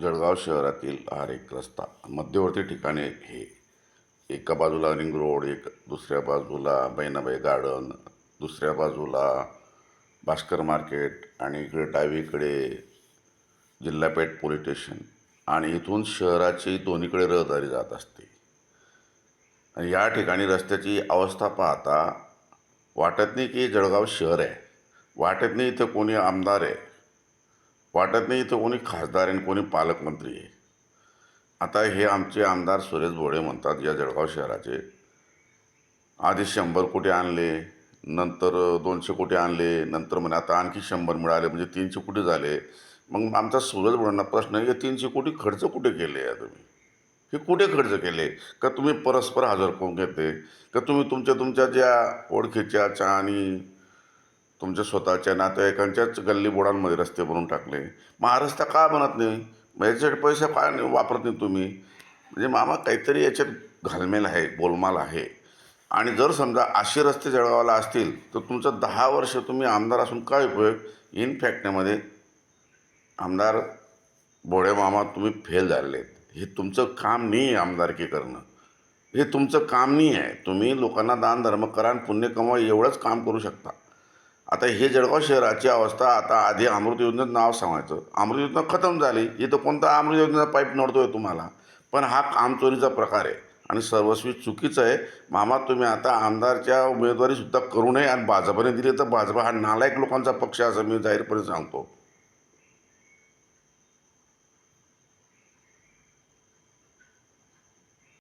जळगाव शहरातील हा एक रस्ता मध्यवर्ती ठिकाणी हे. एका बाजूला रिंग रोड एक दुसऱ्या बाजूला बहिणाबाई गार्डन दुसऱ्या बाजूला भास्कर मार्केट आणि इकडे डावीकडे जिल्हापेठ पोलीस स्टेशन आणि इथून शहराची दोन्हीकडे रहदारी जात असते. आणि या ठिकाणी रस्त्याची अवस्था पाहता वाटत नाही की जळगाव शहर आहे. वाटत नाही इथं कोणी आमदार आहे. वाटत नाही इथं कोणी खासदार आहे आणि कोणी पालकमंत्री आहे. आता हे आमचे आमदार सुरेश भोळे म्हणतात या जळगाव शहराचे. आधी शंभर कोटी आणले नंतर दोनशे कोटी आणले नंतर म्हणे आता आणखी शंभर मिळाले म्हणजे तीनशे कोटी झाले. मग आमचा सुरज भोळेंना प्रश्न आहे की तीनशे कोटी खर्च कुठे केले आहे तुम्ही? हे कुठे खर्च केले? का तुम्ही परस्पर हजर करून घेते? का तुम्ही तुमच्या तुमच्या ज्या ओळखीच्या च्या आणि तुमच्या स्वतःच्या नातेवाईकांच्याच गल्लीबोडांमध्ये रस्ते बनवून टाकले. मग हा रस्ता का बनत नाही? मग याच्यासाठी पैसे का नाही वापरत नाही तुम्ही? म्हणजे मामा काहीतरी याच्यात घालमेल आहे गोलमाल आहे. आणि जर समजा असे रस्ते जळगावाला असतील तर तुमचं दहा वर्ष तुम्ही आमदार असून काय उपयोग? इन फॅक्टमध्ये आमदार भोळे मामा तुम्ही फेल झालेले आहेत हे तुमचं काम नाही आहे आमदारकी करणं. हे तुमचं काम नाही आहे. तुम्ही लोकांना दान धर्म करा आणि पुण्य कमवा एवढंच काम करू शकता. आता हे जळगाव शहराची अवस्था आता आधी अमृत योजनेचं नाव सांगायचं. अमृत योजना खतम झाली. इथं कोणता अमृत योजनेचा पाईप नडतोय तुम्हाला? पण हा कामचोरीचा प्रकार आहे. आणि सर्वस्वी चुकीचं आहे. मामा तुम्ही आता आमदारच्या उमेदवारीसुद्धा करू नये आणि भाजपने दिली तर भाजपा हा नालायक लोकांचा पक्ष असं मी जाहीरपणे सांगतो.